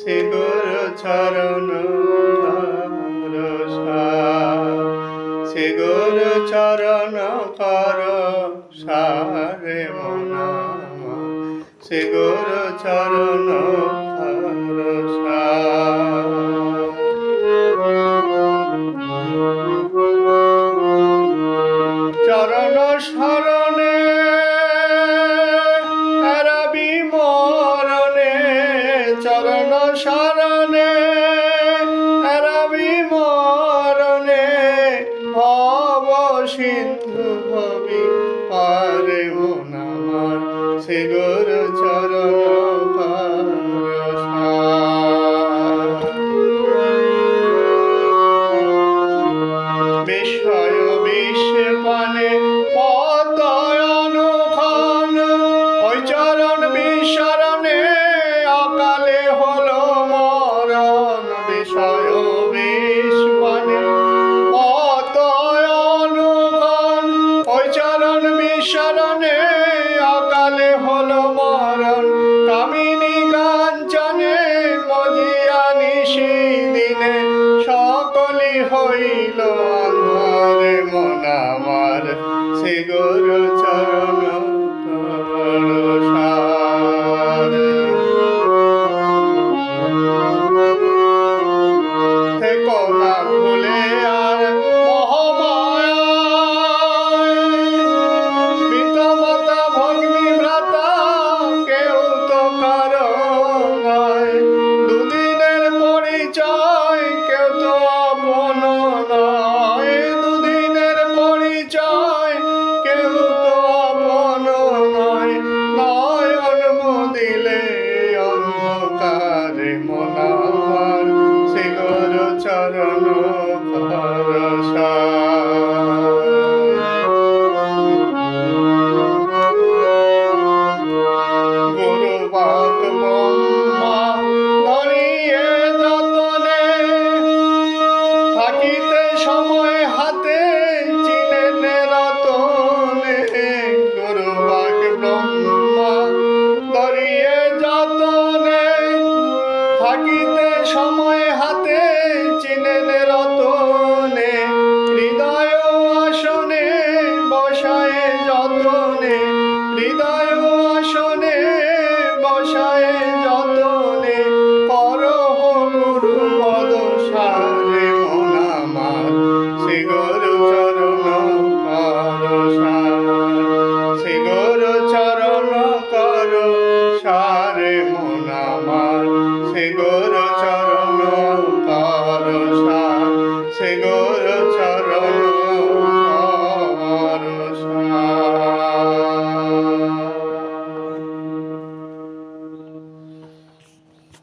শ্রী গুরু চরণ শ্রী গুরু চরণ কর সারে মন শ্রী গুরু চরণ কর চরণে রবি মরণে ভব সিন্ধু ভবি পারে মন আমার সে গুরু চরণ। দিলে সকলি হইল অন্ধরে মন আমার সে গুরু চরণ। নয়ন মদিলে অন্ধকারে মনাবার 你离